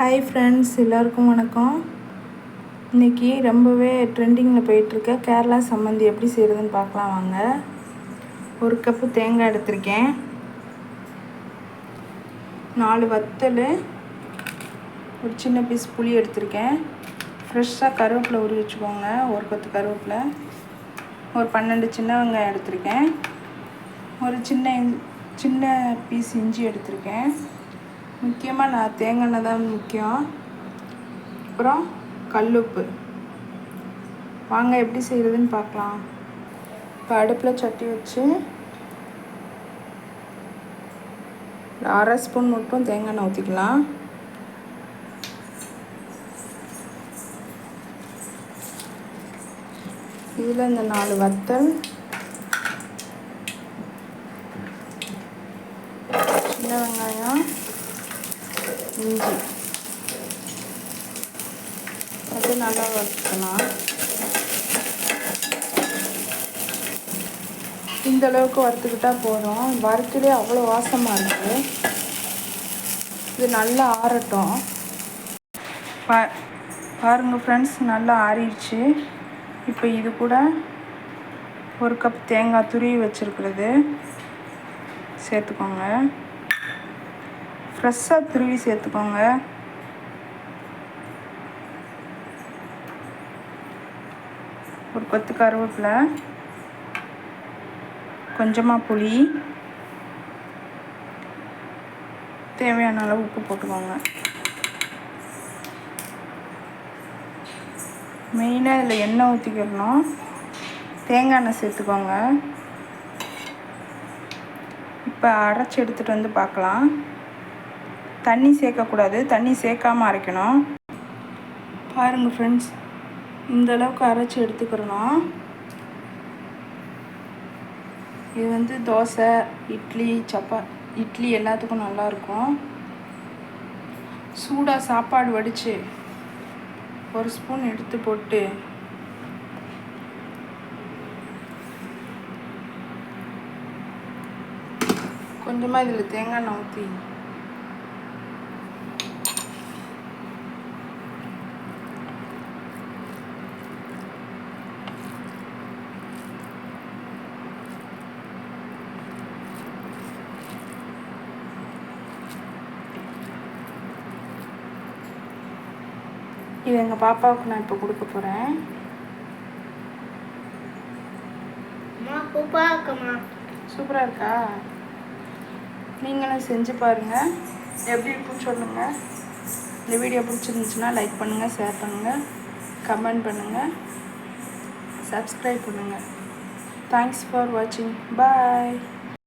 Hi friends எல்லோருக்கும் வணக்கம். இன்றைக்கி ரொம்பவே ட்ரெண்டிங்கில் போயிட்டுருக்க கேரளா சம்மந்தி எப்படி செய்கிறதுன்னு பார்க்கலாம் வாங்க. ஒரு கப்பு தேங்காய் எடுத்திருக்கேன். நாலு வத்தல் ஒரு சின்ன பீஸ் புளி எடுத்திருக்கேன். ஃப்ரெஷ்ஷாக கருவேப்பிலை உரி வச்சுக்கோங்க ஒரு பத்து கருவேப்பிலை. ஒரு பன்னெண்டு சின்ன வெங்காயம் எடுத்திருக்கேன். ஒரு சின்ன சின்ன பீஸ் இஞ்சி எடுத்திருக்கேன். முக்கியமாக நான் தேங்காய் எண்ணெய் தான் முக்கியம். அப்புறம் கல்லுப்பு. வாங்க எப்படி செய்கிறதுன்னு பார்க்கலாம். இப்போ அடுப்பில் சட்டி வச்சு அரை ஸ்பூன் மட்டும் தேங்காய் எண்ணெய் ஊற்றிக்கலாம் இதில் இந்த நாலு வத்தல். சின்ன வெங்காயம். இஞ்சி. அது நல்லா வறுத்துக்கலாம் இந்த அளவுக்கு வறுத்துக்கிட்டால் போதும். வறுத்துலேயே அவ்வளோ வாசமாக இருக்குது இது நல்லா ஆறட்டும். பா பாருங்கள் ஃப்ரெண்ட்ஸ் நல்லா ஆறிடுச்சு. இப்போ இது கூட ஒரு கப் தேங்காய் துருவி வச்சுருக்கிறது. சேர்த்துக்கோங்க. ஃப்ரெஷ்ஷாக துருவி சேர்த்துக்கோங்க. ஒரு கொத்து கருவேப்பிலை கொஞ்சமாக புளி தேவையான அளவு உப்பு போட்டுக்கோங்க. மெயினாக இதில் எண்ணெய் ஊற்றிக்கிறணும் தேங்காய் எண்ணெய் சேர்த்துக்கோங்க. இப்போ அரைச்சி எடுத்துகிட்டு வந்து பார்க்கலாம். தண்ணி சேர்க்கக்கூடாது. தண்ணி சேர்க்காமல் அரைக்கணும். பாருங்கள் ஃப்ரெண்ட்ஸ் இந்த அளவுக்கு அரைச்சி எடுத்துக்கிறணும். இது வந்து தோசை இட்லி சப்பா இட்லி எல்லாத்துக்கும் நல்லாயிருக்கும். சூடாக சாப்பாடு வடித்து ஒரு ஸ்பூன் எடுத்து போட்டு கொஞ்சமாக இதில் தேங்காய் எண்ணெய் ஊற்றி இது எங்கள் பாப்பாவுக்கு நான் இப்போ கொடுக்க போகிறேன் சூப்பராக இருக்கா? நீங்களும் செஞ்சு பாருங்கள் எப்படி இருக்குன்னு சொல்லுங்கள் இந்த வீடியோ பிடிச்சிருந்துச்சுன்னா லைக் பண்ணுங்கள் ஷேர் பண்ணுங்கள் கமெண்ட் பண்ணுங்கள் சப்ஸ்கிரைப் பண்ணுங்கள் தேங்க்ஸ் ஃபார் வாட்சிங் பாய்